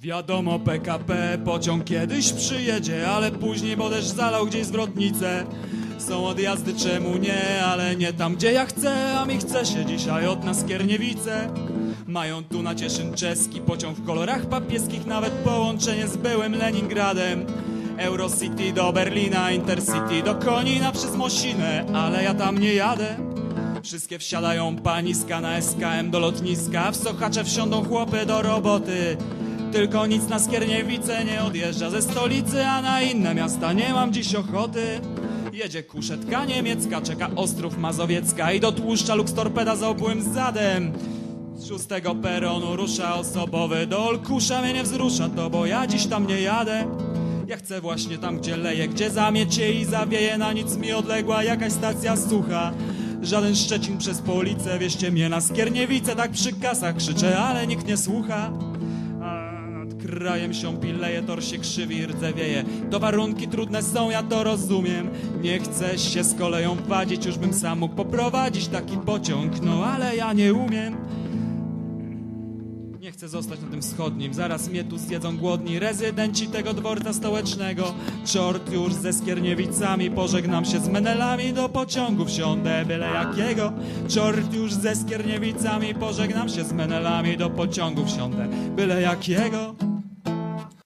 Wiadomo PKP, pociąg kiedyś przyjedzie, ale później bo deszcz zalał gdzieś zwrotnicę. Są odjazdy, czemu nie, ale nie tam gdzie ja chcę, a mi chce się dzisiaj od nas Kierniewice. Mają tu na Cieszyn czeski pociąg w kolorach papieskich, nawet połączenie z byłym Leningradem. Eurocity do Berlina, Intercity do Konina przez Mosinę, ale ja tam nie jadę. Wszystkie wsiadają paniska na SKM do lotniska, w Sochacze wsiądą chłopy do roboty. Tylko nic na Skierniewice nie odjeżdża ze stolicy, a na inne miasta nie mam dziś ochoty. Jedzie kuszetka niemiecka, czeka Ostrów Mazowiecka i do tłuszcza Lux Torpeda z obłym zadem. Z szóstego peronu rusza osobowy do Olkusza mnie nie wzrusza to, bo ja dziś tam nie jadę. Ja chcę właśnie tam, gdzie leje, gdzie zamiecie i zawieje na nic mi odległa jakaś stacja sucha. Żaden Szczecin przez policę, wieście mnie na Skierniewice, tak przy kasach krzyczę, ale nikt nie słucha. Krajem się pileje, tor się krzywi i rdzewieje. To warunki trudne są, ja to rozumiem. Nie chcę się z koleją wadzić, już bym sam mógł poprowadzić taki pociąg, no ale ja nie umiem. Nie chcę zostać na tym wschodnim, zaraz mnie tu zjedzą głodni rezydenci tego dworca stołecznego. Czort już ze Skierniewicami, pożegnam się z menelami, do pociągu wsiądę byle jakiego. Czort już ze Skierniewicami, pożegnam się z menelami, do pociągu wsiądę byle jakiego.